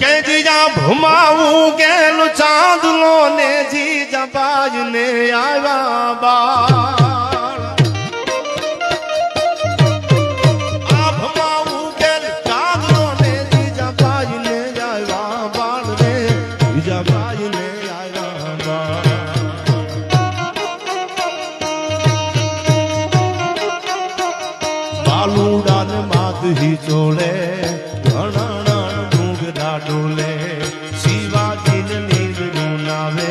કે જીજા ભમાવું ગેલું ચાંદલો ને જીજા બાજ ને આવ્યા બા આ ભમાવું ગેલું ડુંગરા ડોલે શિવાજી ને નીર ગુનાવે